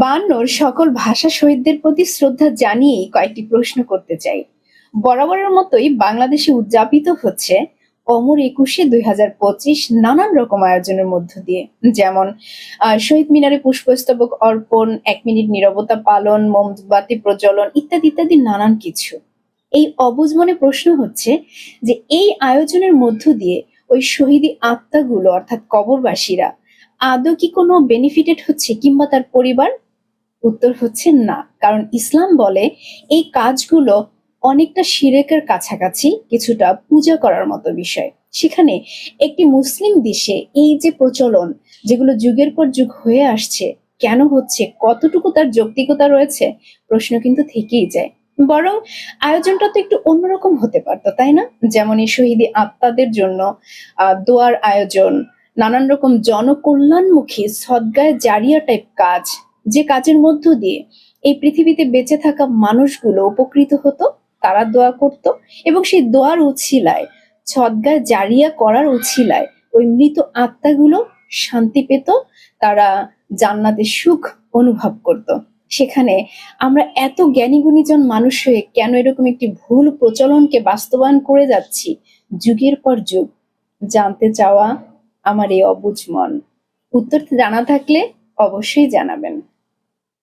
বায়ান্নর সকল ভাষা শহীদদের প্রতি শ্রদ্ধা জানিয়েই কয়েকটি প্রশ্ন করতে চাই। বরাবরের মতোই বাংলাদেশে উদযাপিত হচ্ছে অমর একুশে দুই হাজার পঁচিশ নানান রকম আয়োজনের মধ্য দিয়ে। যেমন শহীদ মিনারে পুষ্পস্তবক অর্পণ, এক মিনিট নীরবতা পালন, মোমবাতি প্রজ্বলন ইত্যাদি ইত্যাদি নানান কিছু। এই অবুঝ মনে প্রশ্ন হচ্ছে যে, এই আয়োজনের মধ্য দিয়ে ওই শহীদি আত্মাগুলো, অর্থাৎ কবরবাসীরা আদৌ কি কোনো বেনিফিটেড হচ্ছে কিংবা তার পরিবার? উত্তর হচ্ছে না। কারণ ইসলাম বলে, এই কাজগুলো অনেকটা শিরেকের কাছাকাছি, কিছুটা পূজা করার মতো বিষয়। সেখানে একটি মুসলিম দেশে এই যে প্রচলন, যেগুলো যুগের পর যুগ হয়ে আসছে, কেন হচ্ছে, কতটুকু তার যৌক্তিকতা রয়েছে, প্রশ্ন কিন্তু থেকেই যায়। বরং আয়োজনটা তো একটু অন্যরকম হতে পারতো, তাই না? যেমন এই শহীদি আত্মাদের জন্য দোয়ার আয়োজন নানান রকম জনকল্যাণমুখী সদ্গায় জারিয়া টাইপ কাজ যে কাজের মধ্য দিয়ে এই পৃথিবীতে বেঁচে থাকা মানুষগুলো উপকৃত হতো, তারা দোয়া করত এবং সেই দোয়ার উছিলায়, সদ্গায় জারিয়া করার উছিলায় ওই মৃত আত্মাগুলো শান্তি পেত, তারা জান্নাতের সুখ অনুভব করত। সেখানে আমরা এত জ্ঞানী গুণীজন মানুষ হয়ে কেন এরকম একটি ভুল প্রচলনকে বাস্তবায়ন করে যাচ্ছি যুগের পর যুগ? জানতে চাওয়া আমার এই অবুজ মন। উত্তর জানা থাকলে অবশ্যই জানাবেন।